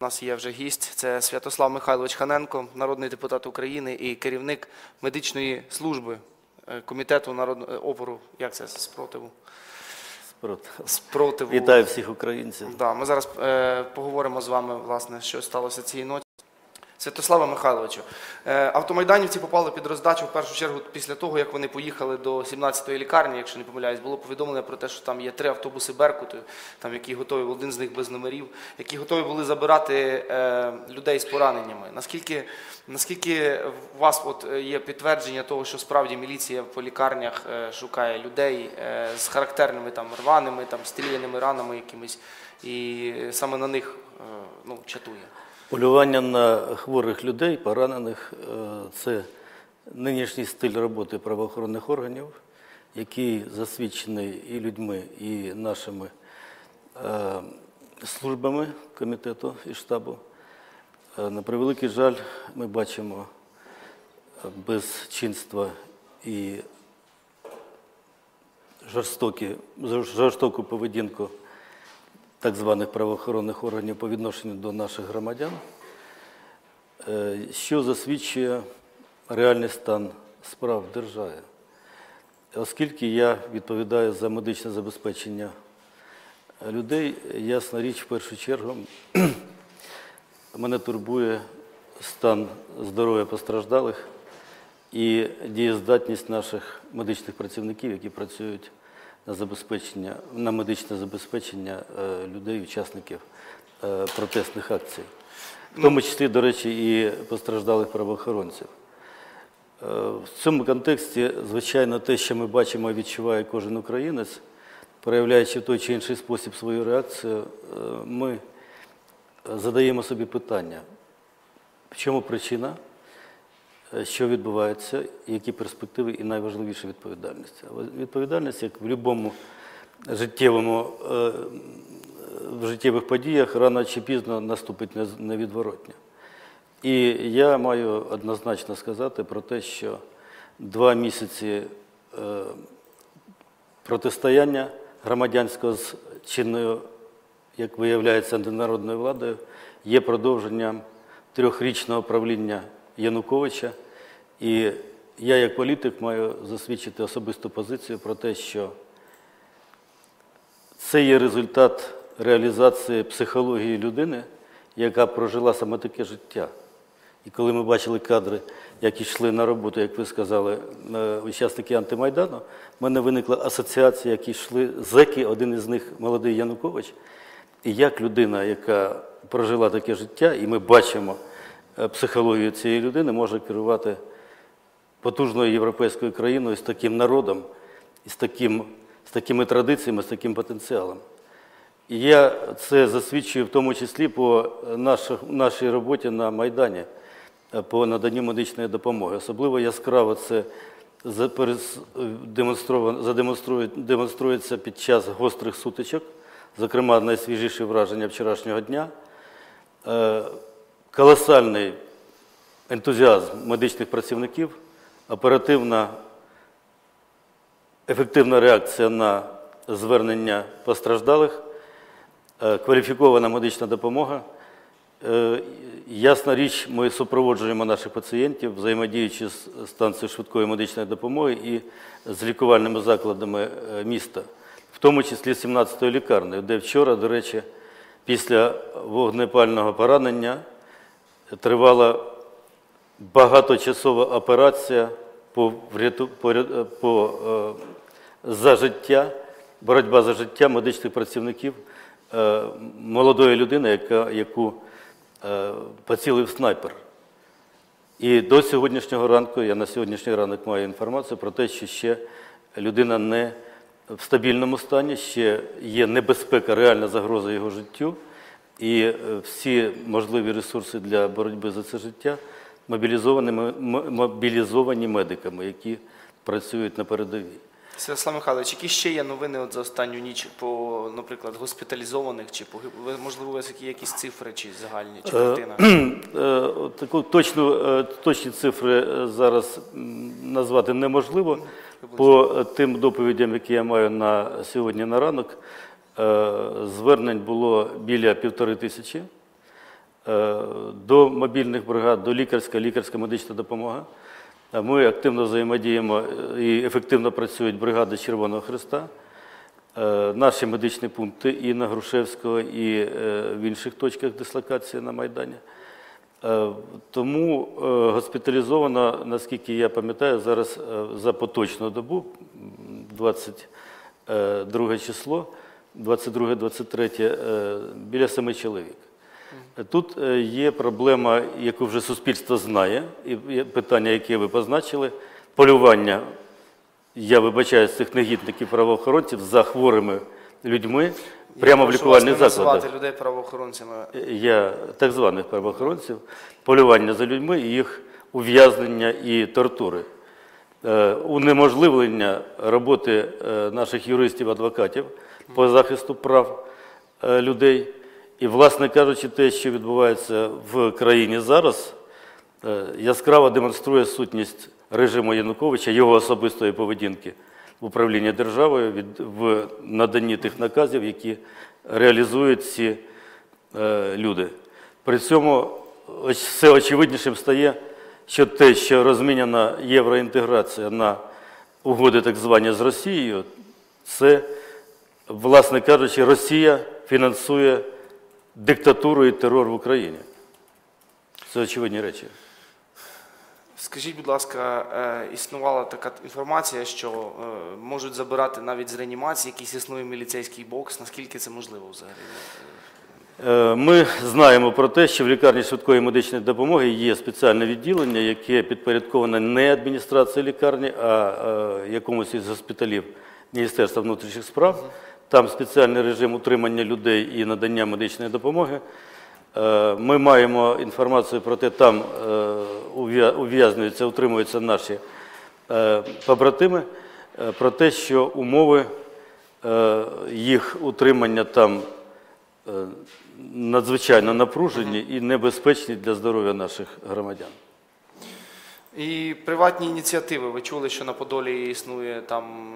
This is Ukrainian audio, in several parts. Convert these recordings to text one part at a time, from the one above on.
У нас є вже гість. Це Святослав Михайлович Ханенко, народний депутат України і керівник медичної служби е, комітету народного опору. Як це спротиву? Спротив. Спротиву. Вітаю всіх українців. Да, ми зараз е, поговоримо з вами, власне, що сталося цієї ночі. Святослава Михайловичу, е, автомайданівці попали під роздачу в першу чергу після того, як вони поїхали до 17-ї лікарні, якщо не помиляюсь, було повідомлення про те, що там є три автобуси Беркуту, там які готові, один з них без номерів, які готові були забирати е, людей з пораненнями. Наскільки, наскільки у вас от е, є підтвердження того, що справді міліція по лікарнях шукає людей з характерними там рваними, там стріляними ранами якимись, і саме на них ну, чатує? Полювання на хворих людей, поранених е, це нинішній стиль роботи правоохоронних органів, який засвідчений і людьми, і нашими е, службами комітету і штабу. Е, На превеликий жаль, ми бачимо безчинства і жорстокі, жорстоку поведінку так званих правоохоронних органів по відношенню до наших громадян, е, що засвідчує реальний стан справ в державі. Оскільки я відповідаю за медичне забезпечення людей, ясна річ, в першу чергу, мене турбує стан здоров'я постраждалих і дієздатність наших медичних працівників, які працюють на забезпечення, на медичне забезпечення е, людей, учасників е, протестних акцій, в тому числі, до речі, і постраждалих правоохоронців. Е, В цьому контексті, звичайно, те, що ми бачимо і відчуває кожен українець, проявляючи в той чи інший спосіб свою реакцію, ми задаємо собі питання, в чому причина, що відбувається, які перспективи і найважливіша відповідальність. Відповідальність, як в будь-якому життєвому, е, в життєвих подіях, рано чи пізно наступить невідворотня. І я маю однозначно сказати про те, що два місяці е, протистояння громадянського з чинною, як виявляється, антинародною владою, є продовженням трьохрічного правління Януковича. І я, як політик, маю засвідчити особисту позицію про те, що це є результат реалізації психології людини, яка прожила саме таке життя. І коли ми бачили кадри, як йшли на роботу, як ви сказали, учасники антимайдану, в мене виникла асоціація, як йшли зеки, один із них молодий Янукович. І як людина, яка прожила таке життя, і ми бачимо психологію цієї людини, може керувати потужною європейською країною з таким народом, з, таким, з такими традиціями, з таким потенціалом. І я це засвідчую в тому числі по нашій роботі на Майдані, е, по наданню медичної допомоги. Особливо яскраво це за- перес- демонстровано- задемонструє- демонструється під час гострих сутичок, зокрема, найсвіжіші враження вчорашнього дня. Колосальний ентузіазм медичних працівників, оперативна ефективна реакція на звернення постраждалих, е, кваліфікована медична допомога. Е, Ясна річ, ми супроводжуємо наших пацієнтів, взаємодіючи з станцією швидкої медичної допомоги і з лікувальними закладами е, міста, в тому числі 17-ї лікарнею, де вчора, до речі, після вогнепального поранення тривала багаточасова операція по, по, по, е, за життя, боротьба за життя медичних працівників е, молодої людини, яка, яку е, поцілив снайпер. І до сьогоднішнього ранку, я на сьогоднішній ранок маю інформацію про те, що ще людина не в стабільному стані, ще є небезпека, реальна загроза його життю, і е, всі можливі ресурси для боротьби за це життя мобілізовані, мобілізовані медиками, які працюють на передовій. Святослав Михайлович, які ще є новини от за останню ніч по, наприклад, госпіталізованих чи по можливо, у вас які якісь цифри чи загальні, чи картина? Е, Таку точну, е, точні цифри е, зараз назвати неможливо. По е, тим доповідям, які я маю на сьогодні на ранок, е, звернень було біля півтори тисячі. е, до мобільних бригад, до лікарська, лікарська медична допомога. Ми активно взаємодіємо е, і ефективно працюють бригади Червоного Христа. Е, Наші медичні пункти і на Грушевського, і е, в інших точках дислокації на Майдані. Е, Тому е, госпіталізовано, наскільки я пам'ятаю, зараз е, за поточну добу, 22 число, 22-23, е, біля семи чоловік. Тут е, є проблема, яку вже суспільство знає, і питання, яке ви позначили, полювання, я вибачаю, цих негідників правоохоронців за хворими людьми прямо в Я вас лікувальних закладах. людей правоохоронцями. я так званих правоохоронців, полювання за людьми, і їх ув'язнення і тортури, унеможливлення роботи е, наших юристів-адвокатів по захисту прав е, людей. І, власне кажучи, те, що відбувається в країні зараз, е, яскраво демонструє сутність режиму Януковича, його особистої поведінки в управлінні державою від, в наданні тих наказів, які реалізують ці е, люди. При цьому все очевиднішим стає, що те, що розміняна євроінтеграція на угоди так звані з Росією, це, власне кажучи, Росія фінансує диктатуру і терор в Україні. Це очевидні речі. Скажіть, будь ласка, е, існувала така інформація, що е, можуть забирати навіть з реанімації, якийсь існує міліцейський бокс. Наскільки це можливо взагалі? Е, Ми знаємо про те, що в лікарні швидкої медичної допомоги є спеціальне відділення, яке підпорядковане не адміністрації лікарні, а е, якомусь із госпіталів Міністерства внутрішніх справ. Там спеціальний режим утримання людей і надання медичної допомоги. Е, Ми маємо інформацію про те, там ув'язнюються, утримуються наші побратими, про те, що умови їх утримання там надзвичайно напружені і небезпечні для здоров'я наших громадян. І приватні ініціативи. Ви чули, що на Подолі існує там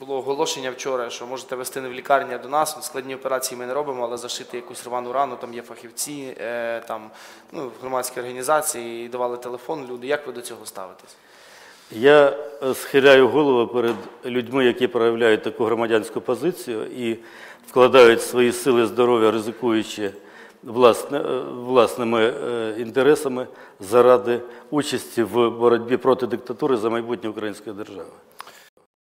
було оголошення вчора, що можете вести не в лікарні, а до нас. Складні операції ми не робимо, але зашити якусь рвану рану, там є фахівці, е, там ну, громадські організації і давали телефон. Люди, як ви до цього ставитесь? Я е, схиляю голову перед людьми, які проявляють таку громадянську позицію і вкладають свої сили здоров'я, ризикуючи власне, е, власними е, інтересами заради участі в боротьбі проти диктатури за майбутнє української держави.